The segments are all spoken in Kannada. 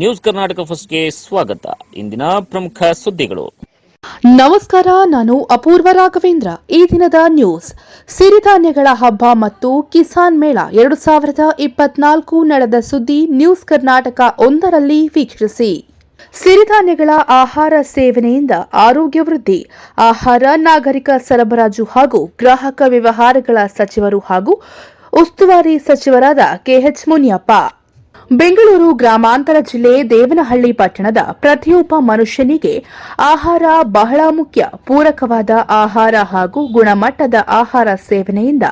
ನ್ಯೂಸ್ ಕರ್ನಾಟಕ ಫಸ್ಟ್ಗೆ ಸ್ವಾಗತ. ಇಂದಿನ ಪ್ರಮುಖ ಸುದ್ದಿಗಳು. ನಮಸ್ಕಾರ, ನಾನು ಅಪೂರ್ವ ರಾಘವೇಂದ್ರ. ಈ ದಿನದ ನ್ಯೂಸ್. ಸಿರಿಧಾನ್ಯಗಳ ಹಬ್ಬ ಮತ್ತು ಕಿಸಾನ್ ಮೇಳ ಎರಡು ಸಾವಿರದ ಇಪ್ಪತ್ನಾಲ್ಕು ನಡೆದ ಸುದ್ದಿ ನ್ಯೂಸ್ ಕರ್ನಾಟಕ ಒಂದರಲ್ಲಿ ವೀಕ್ಷಿಸಿ. ಸಿರಿಧಾನ್ಯಗಳ ಆಹಾರ ಸೇವನೆಯಿಂದ ಆರೋಗ್ಯ ವೃದ್ಧಿ, ಆಹಾರ ನಾಗರಿಕ ಸರಬರಾಜು ಹಾಗೂ ಗ್ರಾಹಕ ವ್ಯವಹಾರಗಳ ಸಚಿವರು ಹಾಗೂ ಉಸ್ತುವಾರಿ ಸಚಿವರಾದ ಕೆಎಚ್ ಮುನಿಯಪ್ಪ. ಬೆಂಗಳೂರು ಗ್ರಾಮಾಂತರ ಜಿಲ್ಲೆ ದೇವನಹಳ್ಳಿ ಪಟ್ಟಣದ ಪ್ರತಿಯೊಬ್ಬ ಮನುಷ್ಯನಿಗೆ ಆಹಾರ ಬಹಳ ಮುಖ್ಯ. ಪೂರಕವಾದ ಆಹಾರ ಹಾಗೂ ಗುಣಮಟ್ಟದ ಆಹಾರ ಸೇವನೆಯಿಂದ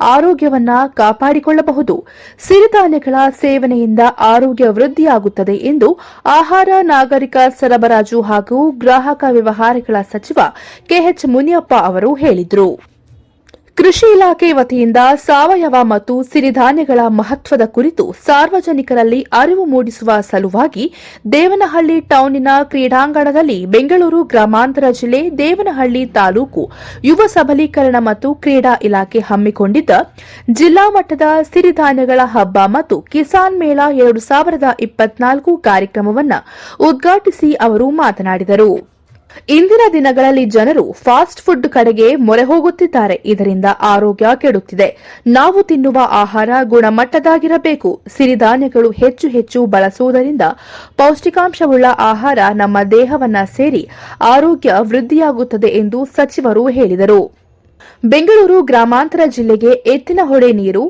ಆರೋಗ್ಯವನ್ನ ಕಾಪಾಡಿಕೊಳ್ಳಬಹುದು. ಸಿರಿಧಾನ್ಯಗಳ ಸೇವನೆಯಿಂದ ಆರೋಗ್ಯ ವೃದ್ಧಿಯಾಗುತ್ತದೆ ಎಂದು ಆಹಾರ ನಾಗರಿಕ ಸರಬರಾಜು ಹಾಗೂ ಗ್ರಾಹಕ ವ್ಯವಹಾರಗಳ ಸಚಿವ ಕೆಎಚ್ ಮುನಿಯಪ್ಪ ಅವರು ಹೇಳಿದರು. ಕೃಷಿ ಇಲಾಖೆ ವತಿಯಿಂದ ಸಾವಯವ ಮತ್ತು ಸಿರಿಧಾನ್ಯಗಳ ಮಹತ್ವದ ಕುರಿತು ಸಾರ್ವಜನಿಕರಲ್ಲಿ ಅರಿವು ಮೂಡಿಸುವ ಸಲುವಾಗಿ ದೇವನಹಳ್ಳಿ ಟೌನಿನ ಕ್ರೀಡಾಂಗಣದಲ್ಲಿ ಬೆಂಗಳೂರು ಗ್ರಾಮಾಂತರ ಜಿಲ್ಲೆ ದೇವನಹಳ್ಳಿ ತಾಲೂಕು ಯುವ ಸಬಲೀಕರಣ ಮತ್ತು ಕ್ರೀಡಾ ಇಲಾಖೆ ಹಮ್ಮಿಕೊಂಡಿದ್ದ ಜಿಲ್ಲಾ ಮಟ್ಟದ ಸಿರಿಧಾನ್ಯಗಳ ಹಬ್ಬ ಮತ್ತು ಕಿಸಾನ್ ಮೇಳ ಎರಡು ಸಾವಿರದ ಇಪ್ಪತ್ನಾಲ್ಕು ಕಾರ್ಯಕ್ರಮವನ್ನು ಉದ್ಘಾಟಿಸಿ ಅವರು ಮಾತನಾಡಿದರು. ಇಂದಿನ ದಿನಗಳಲ್ಲಿ ಜನರು ಫಾಸ್ಟ್ ಫುಡ್ ಕಡೆಗೆ ಮೊರೆ ಹೋಗುತ್ತಿದ್ದಾರೆ. ಇದರಿಂದ ಆರೋಗ್ಯ ಕೆಡುತ್ತಿದೆ. ನಾವು ತಿನ್ನುವ ಆಹಾರ ಗುಣಮಟ್ಟದಾಗಿರಬೇಕು. ಸಿರಿಧಾನ್ಯಗಳು ಹೆಚ್ಚು ಹೆಚ್ಚು ಬಳಸುವುದರಿಂದ ಪೌಷ್ಟಿಕಾಂಶವುಳ್ಳ ಆಹಾರ ನಮ್ಮ ದೇಹವನ್ನ ಸೇರಿ ಆರೋಗ್ಯ ವೃದ್ಧಿಯಾಗುತ್ತದೆ ಎಂದು ಸಚಿವರು ಹೇಳಿದರು. ಬೆಂಗಳೂರು ಗ್ರಾಮಾಂತರ ಜಿಲ್ಲೆಗೆ ಎತ್ತಿನಹೊಳೆ ನೀರು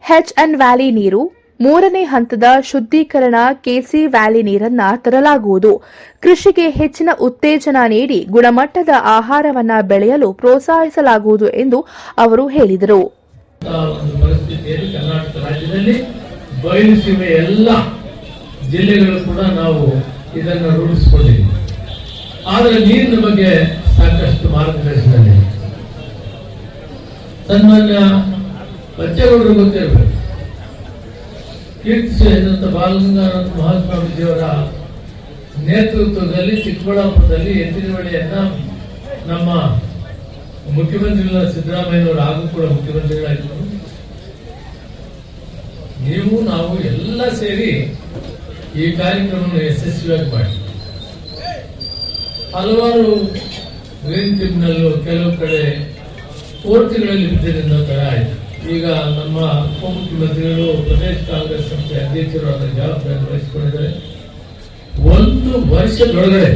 ಹೆಚ್ ಅಂಡ್ ವ್ಯಾಲಿ ನೀರು ಮೂರನೇ ಹಂತದ ಶುದ್ಧೀಕರಣ ಕೆಸಿ ವ್ಯಾಲಿ ನೀರನ್ನ ತರಲಾಗುವುದು. ಕೃಷಿಗೆ ಹೆಚ್ಚಿನ ಉತ್ತೇಜನ ನೀಡಿ ಗುಣಮಟ್ಟದ ಆಹಾರವನ್ನ ಬೆಳೆಯಲು ಪ್ರೋತ್ಸಾಹಿಸಲಾಗುವುದು ಎಂದು ಅವರು ಹೇಳಿದರು. ಜಿಲ್ಲೆಗಳು ಕೂಡ ನಾವು ಇದನ್ನು ಆದರೆ ನೀರಿನ ಬಗ್ಗೆ ಸಾಕಷ್ಟು ಮಾರ್ಗದರ್ಶನ ಸನ್ಮಾನ್ಯ ಬಚ್ಚೇಗೌಡರು ಗೊತ್ತಿರಬೇಕು. ಕೀರ್ತಿಸಿದಂತ ಬಾಲಗಂಗಾನಂದ ಮಹಾಸ್ವಾಮೀಜಿಯವರ ನೇತೃತ್ವದಲ್ಲಿ ಚಿಕ್ಕಬಳ್ಳಾಪುರದಲ್ಲಿ ಎತ್ತಿನವಳಿಯನ್ನು ನಮ್ಮ ಮುಖ್ಯಮಂತ್ರಿಗಳ ಸಿದ್ದರಾಮಯ್ಯನವರು ಹಾಗೂ ಕೂಡ ಮುಖ್ಯಮಂತ್ರಿಗಳಾಗಿದ್ದರು. ನೀವು, ನಾವು ಎಲ್ಲ ಸೇರಿ ಈ ಕಾರ್ಯಕ್ರಮವನ್ನು ಯಶಸ್ವಿಯಾಗಿ ಮಾಡಿ. ಹಲವಾರು ಗ್ರೀನ್ ಟ್ರಿಬ್ಯುನಲ್ ಕೆಲವು ಕಡೆ ಕೋರ್ಟ್ಗಳಲ್ಲಿ ಬಿದ್ದಿದ್ದರಿಂದ ತರ ಆಯ್ತು. ಈಗ ನಮ್ಮ ಉಪಮುಖ್ಯಮಂತ್ರಿಗಳು, ಪ್ರದೇಶ ಕಾಂಗ್ರೆಸ್ ಸಂಸ್ಥೆ ಅಧ್ಯಕ್ಷರು ಅದರ ಜವಾಬ್ದಾರಿ ವಹಿಸಿಕೊಂಡಿದ್ದಾರೆ. ಒಂದು ವರ್ಷದೊಳಗಡೆ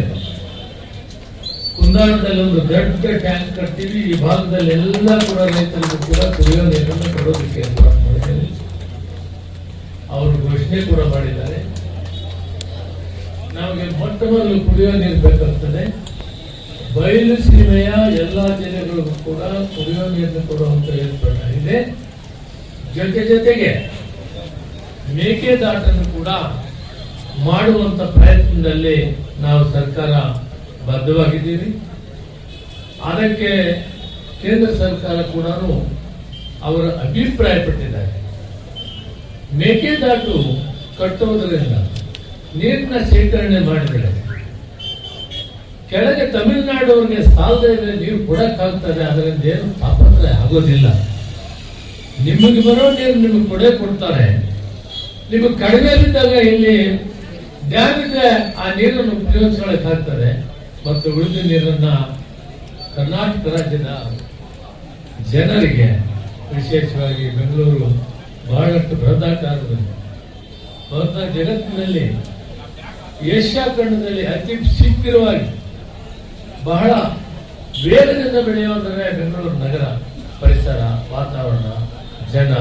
ಕುಂದಾಣದಲ್ಲಿ ಒಂದು ದೊಡ್ಡ ಟ್ಯಾಂಕ್ ಕಟ್ತೀವಿ. ಈ ಭಾಗದಲ್ಲಿ ಎಲ್ಲ ಕೂಡ ರೈತರಿಗೂ ಕೂಡ ಕುಡಿಯೋ ನೀರನ್ನು ಕೊಡೋದಕ್ಕೆ ಅವರು ಘೋಷಣೆ ಕೂಡ ಮಾಡಿದ್ದಾರೆ. ನಮಗೆ ಮೊಟ್ಟ ಮೊದಲು ಕುಡಿಯೋ ನೀರು ಬೇಕಾಗ್ತದೆ. ಬಯಲು ಸೀಮೆಯ ಎಲ್ಲ ಜಿಲ್ಲೆಗಳಿಗೂ ಕೂಡ ಕುಡಿಯುವ ನೀರನ್ನು ಕೊಡುವಂತ ಏರ್ಪಾಡಾಗಿದೆ ಜೊತೆ ಜೊತೆಗೆ ಮೇಕೆದಾಟನ್ನು ಕೂಡ ಮಾಡುವಂತ ಪ್ರಯತ್ನದಲ್ಲಿ ನಾವು ಸರ್ಕಾರ ಬದ್ಧವಾಗಿದ್ದೀವಿ. ಅದಕ್ಕೆ ಕೇಂದ್ರ ಸರ್ಕಾರ ಕೂಡ ಅವರ ಅಭಿಪ್ರಾಯಪಟ್ಟಿದ್ದಾರೆ. ಮೇಕೆದಾಟು ಕಟ್ಟುವುದರಿಂದ ನೀರಿನ ಶೇಖರಣೆ ಮಾಡಿದರೆ ಕೆಳಗೆ ತಮಿಳುನಾಡವರಿಗೆ ಸಾಲದ ನೀರು ಕೊಡಕ್ಕಾಗ್ತದೆ, ಅದರಿಂದ ಏನು ತಾಪತ್ರೆ ಆಗೋದಿಲ್ಲ. ನಿಮಗೆ ಬರೋ ನೀರು ನಿಮಗೆ ಕೊಡೇ ಕೊಡ್ತಾರೆ. ನಿಮಗೆ ಕಡಿಮೆ ಇದ್ದಾಗ ಇಲ್ಲಿ ಡ್ಯಾಮ್ ಇದೆ ಆ ನೀರನ್ನು ಉಪಯೋಗಿಸ್ಕೊಳ್ಳಕ್ಕಾಗ್ತದೆ ಮತ್ತು ಉಳಿದ ನೀರನ್ನ ಕರ್ನಾಟಕ ರಾಜ್ಯದ ಜನರಿಗೆ, ವಿಶೇಷವಾಗಿ ಬೆಂಗಳೂರು, ಬಹಳಷ್ಟು ಬೃಹದಾಕಾರದಲ್ಲಿ ಬಹುತೇಕ ಜಗತ್ತಿನಲ್ಲಿ ಏಷ್ಯಾ ಖಂಡದಲ್ಲಿ ಅತಿ ಶೀಘ್ರವಾಗಿ ಬಹಳ ವೇಗದಿಂದ ಬೆಳೆಯುವಂತಂದ್ರೆ ಬೆಂಗಳೂರು ನಗರ ಪರಿಸರ, ವಾತಾವರಣ, ಜನ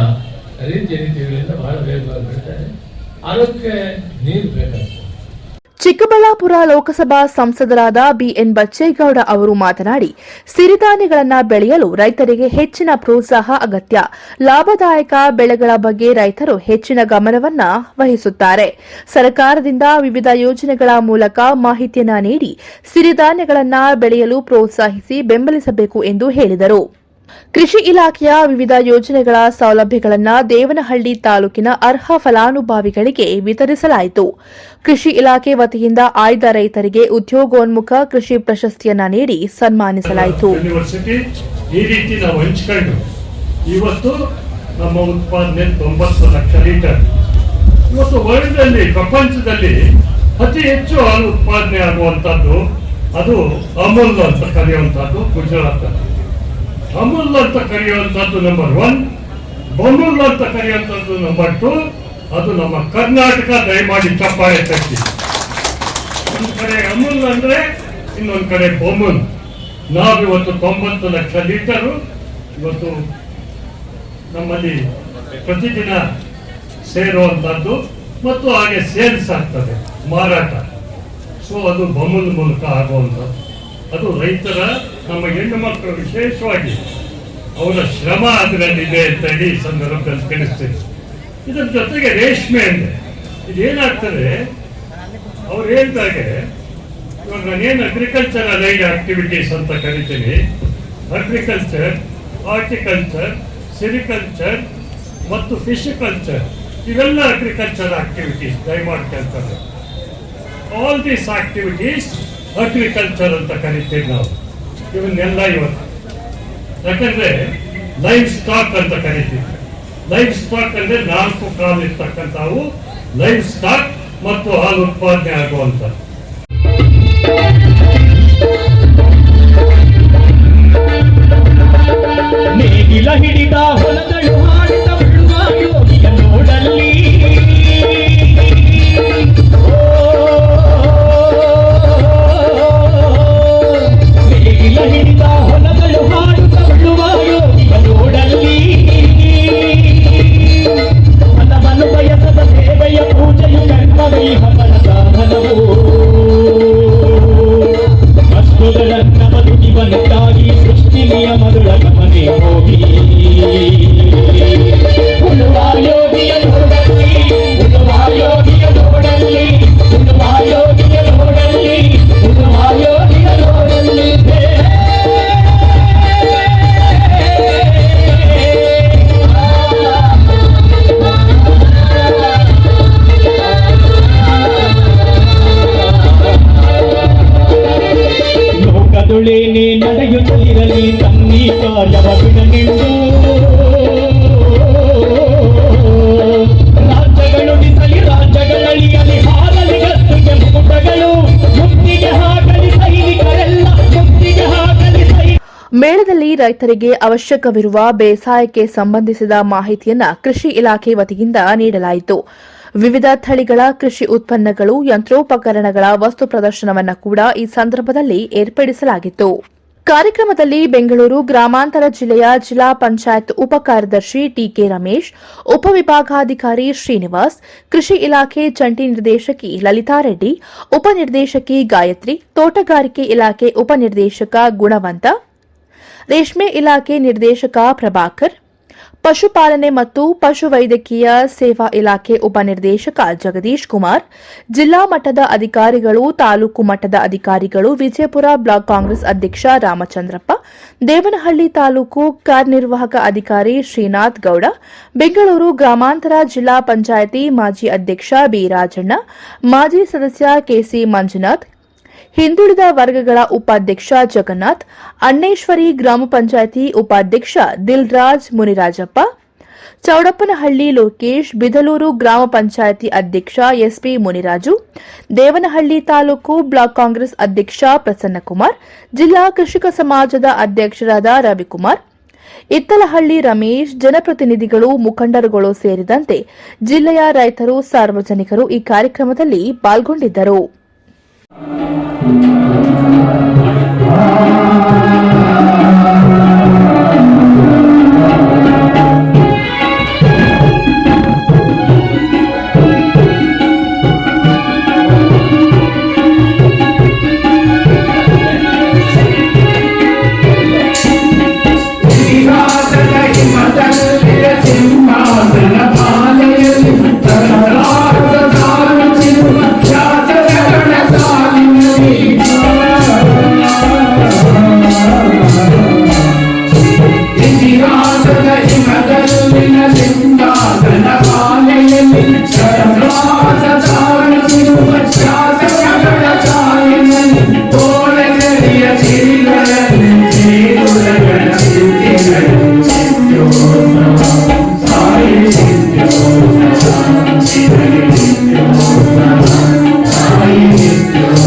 ರೀತಿ ರೀತಿಗಳಿಂದ ಬಹಳ ವೇಗವಾಗಿ ಬೆಳೀತಾರೆ ಅದಕ್ಕೆ ನೀರು ಬೇಕಾಗ್ತದೆ ಚಿಕ್ಕಬಳ್ಳಾಪುರ ಲೋಕಸಭಾ ಸಂಸದರಾದ ಬಿಎನ್ ಬಚ್ಚೇಗೌಡ ಅವರು ಮಾತನಾಡಿ, ಸಿರಿಧಾನ್ಯಗಳನ್ನು ಬೆಳೆಯಲು ರೈತರಿಗೆ ಹೆಚ್ಚಿನ ಪ್ರೋತ್ಸಾಹ ಅಗತ್ಯ. ಲಾಭದಾಯಕ ಬೆಳೆಗಳ ಬಗ್ಗೆ ರೈತರು ಹೆಚ್ಚಿನ ಗಮನವನ್ನು ವಹಿಸುತ್ತಾರೆ. ಸರ್ಕಾರದಿಂದ ವಿವಿಧ ಯೋಜನೆಗಳ ಮೂಲಕ ಮಾಹಿತಿಯನ್ನು ನೀಡಿ, ಸಿರಿಧಾನ್ಯಗಳನ್ನು ಬೆಳೆಯಲು ಪ್ರೋತ್ಸಾಹಿಸಿ ಬೆಂಬಲಿಸಬೇಕು ಎಂದು ಹೇಳಿದರು. ಕೃಷಿ ಇಲಾಖೆಯ ವಿವಿಧ ಯೋಜನೆಗಳ ಸೌಲಭ್ಯಗಳನ್ನು ದೇವನಹಳ್ಳಿ ತಾಲೂಕಿನ ಅರ್ಹ ಫಲಾನುಭವಿಗಳಿಗೆ ವಿತರಿಸಲಾಯಿತು. ಕೃಷಿ ಇಲಾಖೆ ವತಿಯಿಂದ ಆಯ್ದ ರೈತರಿಗೆ ಉದ್ಯೋಗೋನ್ಮುಖ ಕೃಷಿ ಪ್ರಶಸ್ತಿಯನ್ನ ನೀಡಿ ಸನ್ಮಾನಿಸಲಾಯಿತು. ಈ ರೀತಿ ನಾವು ಹಂಚ್ಕೊಂಡು ಇವತ್ತು ನಮ್ಮ ಉತ್ಪಾದನೆ ತೊಂಬತ್ತು ಲಕ್ಷ ಲೀಟರ್. ಇವತ್ತು ವರ್ಲ್ಡ್ ಅಲ್ಲಿ ಪ್ರಪಂಚದಲ್ಲಿ ಅತಿ ಹೆಚ್ಚು ಹಾಲು ಉತ್ಪಾದನೆ ಆಗುವಂತದ್ದು ಅದು ಅಮೂಲ್ ಅಂತ ಕರೆಯುವಂತದ್ದು ಗುಜರಾತ್ ಅಮೂಲ್ ಅಂತ ಕರೆಯುವಂಥದ್ದು ನಂಬರ್ ಒನ್ ಬಮುಲ್ ಅಂತ ಕರೆಯುವಂಥದ್ದು ನಂಬರ್ ಟು ಅದು ನಮ್ಮ ಕರ್ನಾಟಕ, ದಯಮಾಡಿ ಚಪ್ಪಾಳೆ ತಟ್ಟಿ. ಒಂದು ಕಡೆ ಅಮುಲ್ ಅಂದ್ರೆ ಇನ್ನೊಂದು ಕಡೆ ಬೊಮೂಲ್ ನಾವಿವತ್ತು ತೊಂಬತ್ತು ಲಕ್ಷ ಲೀಟರು ಇವತ್ತು ನಮ್ಮಲ್ಲಿ ಪ್ರತಿದಿನ ಸೇರುವಂಥದ್ದು ಮತ್ತು ಹಾಗೆ ಸೇಲ್ಸ್ ಆಗ್ತದೆ, ಮಾರಾಟ. ಸೊ ಅದು ಬಮುಲ್ ಮೂಲಕ ಆಗುವಂಥದ್ದು. ಅದು ರೈತರ ನಮ್ಮ ಹೆಣ್ಣು ಮಕ್ಕಳು ವಿಶೇಷವಾಗಿ ಅವರ ಶ್ರಮ ಅದರಲ್ಲಿದೆ ಅಂತ ಹೇಳಿ ಸಂದರ್ಭದಲ್ಲಿ ತಿಳಿಸ್ತೀನಿ. ಇದರ ಜೊತೆಗೆ ರೇಷ್ಮೆ ಅಂದರೆ ಇದೇನಾಗ್ತದೆ? ಅವ್ರು ಹೇಳ್ದಾಗೆ, ಇವಾಗ ನಾನೇನು ಅಗ್ರಿಕಲ್ಚರ್ ಅಲೈಡ್ ಆಕ್ಟಿವಿಟೀಸ್ ಅಂತ ಕರಿತೀನಿ. ಅಗ್ರಿಕಲ್ಚರ್ ಹಾರ್ಟಿಕಲ್ಚರ್ ಸಿರಿಕಲ್ಚರ್ ಮತ್ತು ಫಿಶ್ ಕಲ್ಚರ್ ಇವೆಲ್ಲ ಅಗ್ರಿಕಲ್ಚರ್ ಆಕ್ಟಿವಿಟೀಸ್ ದಯಮಾಡಿ ಕೇಳ್ತಾರೆ ಆಲ್ ದೀಸ್ ಆಕ್ಟಿವಿಟೀಸ್ ಅಗ್ರಿಕಲ್ಚರ್ ಅಂತ ಕರಿತೀವಿ ನಾವು. ಇವನ್ನೆಲ್ಲ ಇವತ್ತು. ಯಾಕಂದ್ರೆ ಲೈಫ್ ಸ್ಟಾಕ್ ಅಂತ ಕರಿತೀವಿ. ಲೈಫ್ ಸ್ಟಾಕ್ ಅಂದ್ರೆ ನಾಲ್ಕು ಕಾಲು ಇರ್ತಕ್ಕಂಥವು ಲೈಫ್ ಸ್ಟಾಕ್ ಮತ್ತು ಹಾಲು ಉತ್ಪಾದನೆ ಆಗುವಂತ ನೇಗಿಲ ಹಿಡಿದ ಹೊಲದಳು ಹಾಡಿದ ಬಿಡುವ ಯೋಗಿಯ ನೋಡಲ್ಲಿ ಮೇಳದಲ್ಲಿ ರೈತರಿಗೆ ಅವಶ್ಯಕವಿರುವ ಬೇಸಾಯಕ್ಕೆ ಸಂಬಂಧಿಸಿದ ಮಾಹಿತಿಯನ್ನು ಕೃಷಿ ಇಲಾಖೆ ವತಿಯಿಂದ ನೀಡಲಾಯಿತು. ವಿವಿಧ ತಳಿಗಳ ಕೃಷಿ ಉತ್ಪನ್ನಗಳು, ಯಂತ್ರೋಪಕರಣಗಳ ವಸ್ತು ಪ್ರದರ್ಶನವನ್ನು ಕೂಡ ಈ ಸಂದರ್ಭದಲ್ಲಿ ಏರ್ಪಡಿಸಲಾಗಿತ್ತು. ಕಾರ್ಯಕ್ರಮದಲ್ಲಿ ಬೆಂಗಳೂರು ಗ್ರಾಮಾಂತರ ಜಿಲ್ಲೆಯ ಜಿಲ್ಲಾ ಪಂಚಾಯತ್ ಉಪ ಕಾರ್ಯದರ್ಶಿ ಟಿಕೆ ರಮೇಶ್, ಉಪವಿಭಾಗಾಧಿಕಾರಿ ಶ್ರೀನಿವಾಸ್, ಕೃಷಿ ಇಲಾಖೆ ಜಂಟಿ ನಿರ್ದೇಶಕಿ ಲಲಿತಾ ರೆಡ್ಡಿ, ಉಪನಿರ್ದೇಶಕಿ ಗಾಯತ್ರಿ, ತೋಟಗಾರಿಕೆ ಇಲಾಖೆ ಉಪನಿರ್ದೇಶಕ ಗುಣವಂತ ರೇಷ್ಮೆ ಇಲಾಖೆ ನಿರ್ದೇಶಕ ಪ್ರಭಾಕರ್, ಪಶುಪಾಲನೆ ಮತ್ತು ಪಶುವೈದ್ಯಕೀಯ ಸೇವಾ ಇಲಾಖೆ ಉಪನಿರ್ದೇಶಕ ಜಗದೀಶ್ ಕುಮಾರ್, ಜಿಲ್ಲಾ ಮಟ್ಟದ ಅಧಿಕಾರಿಗಳು, ತಾಲೂಕು ಮಟ್ಟದ ಅಧಿಕಾರಿಗಳು, ವಿಜಯಪುರ ಬ್ಲಾಕ್ ಕಾಂಗ್ರೆಸ್ ಅಧ್ಯಕ್ಷ ರಾಮಚಂದ್ರಪ್ಪ, ದೇವನಹಳ್ಳಿ ತಾಲೂಕು ಕಾರ್ಯನಿರ್ವಾಹಕ ಅಧಿಕಾರಿ ಶ್ರೀನಾಥ್ ಗೌಡ, ಬೆಂಗಳೂರು ಗ್ರಾಮಾಂತರ ಜಿಲ್ಲಾ ಪಂಚಾಯಿತಿ ಮಾಜಿ ಅಧ್ಯಕ್ಷ ಬಿ ರಾಜಣ್ಣ, ಮಾಜಿ ಸದಸ್ಯ ಕೆಸಿ ಮಂಜುನಾಥ್ ಹಿಂದುಳಿದ ವರ್ಗಗಳ ಉಪಾಧ್ಯಕ್ಷ ಜಗನ್ನಾಥ್, ಅಣ್ಣೇಶ್ವರಿ ಗ್ರಾಮ ಪಂಚಾಯಿತಿ ಉಪಾಧ್ಯಕ್ಷ ದಿಲ್ರಾಜ್ ಮುನಿರಾಜಪ್ಪ, ಚೌಡಪ್ಪನಹಳ್ಳಿ ಲೋಕೇಶ್, ಬಿದಲೂರು ಗ್ರಾಮ ಪಂಚಾಯಿತಿ ಅಧ್ಯಕ್ಷ S P Muniraju, Devanahalli taluk block Congress ಅಧ್ಯಕ್ಷ ಪ್ರಸನ್ನಕುಮಾರ್, ಜಿಲ್ಲಾ ಕೃಷಿಕ ಸಮಾಜದ ಅಧ್ಯಕ್ಷರಾದ ರವಿಕುಮಾರ್, ಇತ್ತಲಹಳ್ಳಿ ರಮೇಶ್, ಜನಪ್ರತಿನಿಧಿಗಳು, ಮುಖಂಡರುಗಳು ಸೇರಿದಂತೆ ಜಿಲ್ಲೆಯ ರೈತರು ಸಾರ್ವಜನಿಕರು ಈ ಕಾರ್ಯಕ್ರಮದಲ್ಲಿ ಪಾಲ್ಗೊಂಡಿದ್ದರು. Música Yeah.